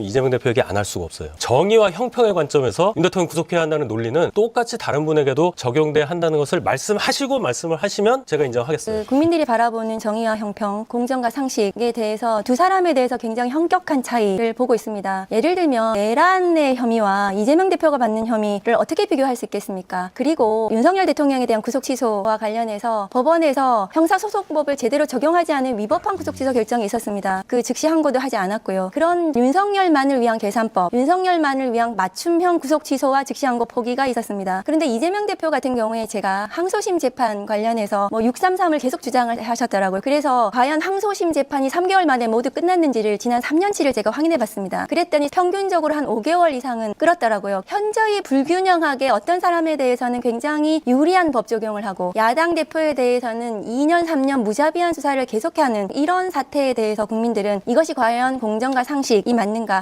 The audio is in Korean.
이재명 대표에게 안할 수가 없어요. 정의와 형평의 관점에서 윤 대통령 구속해야 한다는 논리는 똑같이 다른 분에게도 적용돼야 한다는 것을 말씀하시고 말씀을 하시면 제가 인정하겠습니다. 그 국민들이 바라보는 정의와 형평, 공정과 상식에 대해서 두 사람에 대해서 굉장히 현격한 차이를 보고 있습니다. 예를 들면 내란의 혐의와 이재명 대표가 받는 혐의를 어떻게 비교할 수 있겠습니까? 그리고 윤석열 대통령에 대한 구속 취소와 관련해서 법원에서 형사소송법을 제대로 적용하지 않은 위법한 구속 취소 결정이 있었습니다. 그 즉시 항고도 하지 않았고요. 그런 윤석열만을 위한 계산법, 윤석열만을 위한 맞춤형 구속 취소와 즉시 항고 포기가 있었습니다. 그런데 이재명 대표 같은 경우에 제가 항소심 재판 관련해서 뭐 633을 계속 주장을 하셨더라고요. 그래서 과연 항소심 재판이 3개월 만에 모두 끝났는지를 지난 3년치를 제가 확인해 봤습니다. 그랬더니 평균적으로 한 5개월 이상은 끌었더라고요. 현저히 불균형하게 어떤 사람에 대해서는 굉장히 유리한 법 적용을 하고 야당 대표에 대해서는 2년, 3년 무자비한 수사를 계속하는 이런 사태에 대해서 국민들은 이것이 과연 공정과 상식이 맞는가